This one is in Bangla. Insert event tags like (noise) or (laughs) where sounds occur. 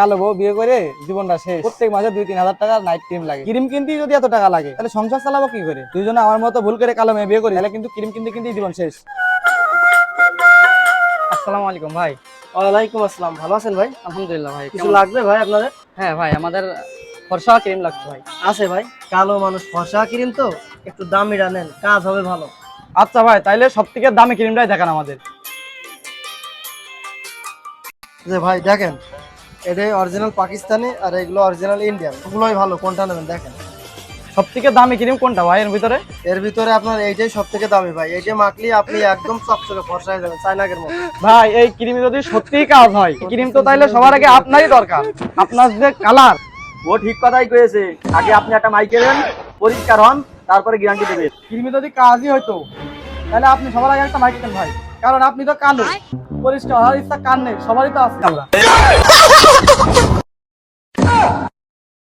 কালো বউ বিয়ে করে জীবনটা শেষ। প্রত্যেক মাসে দুই তিন হাজার টাকা নাইট ক্রিম লাগে। ক্রিম কিনতেই যদি এত টাকা লাগে তাহলে সংসার চালাবো কি করে? দুইজনে আমার মতো ভুল করে কালো মেয়ে বিয়ে করি তাহলে কিন্তু ক্রিম কিনতে কিনতেই জীবন শেষ। আসসালামু আলাইকুম ভাই। ওয়ালাইকুম আসসালাম। ভালো আছেন ভাই? আলহামদুলিল্লাহ ভাই কিছু লাগবে ভাই আপনাদের? হ্যাঁ ভাই আমাদের ফর্সা ক্রিম লাগবে ভাই। আছে ভাই। কালো মানুষ ফর্সা ক্রিম তো? একটু দামিটা নেন কাজ হবে ভালো। আচ্ছা ভাই তাইলে সব থেকে দামি ক্রিমটাই দেখান আমাদের। যে ভাই দেখেন এটাই অরিজিনাল পাকিস্তানি আর এগুলো অরিজিনাল ইন্ডিয়ান ওগুলোই ভালো কোনটা নেবেন দেখেন। সব থেকে দামি ক্রিম কোনটা ভাই এর ভিতরে? এর ভিতরে আপনার এইটাই সব থেকে দামি ভাই। এইটা মাখলে আপনি একদম চকচকে ফর্সা হয়ে যাবেন চাইনাকের মতো। ভাই এই ক্রিম যদি সত্যিই কাজ হয় ক্রিম তো তাইলে সবার আগে আপনারই দরকার। আপনার যে কালার ও ঠিক কথাই কয়েছে আগে আপনি একটা মাইক দেন পরিষ্কার হন তারপরে গ্যারান্টি দেবে ক্রিমে যদি কাজই হইতো তাহলে আপনি সবার আগে একটা মাইক দেন ভাই। কারণ আপনি তো কালো পরিষ্কার হওয়ার ইচ্ছা কান নেই? সবারই তো আছে। আমরা (laughs) (laughs)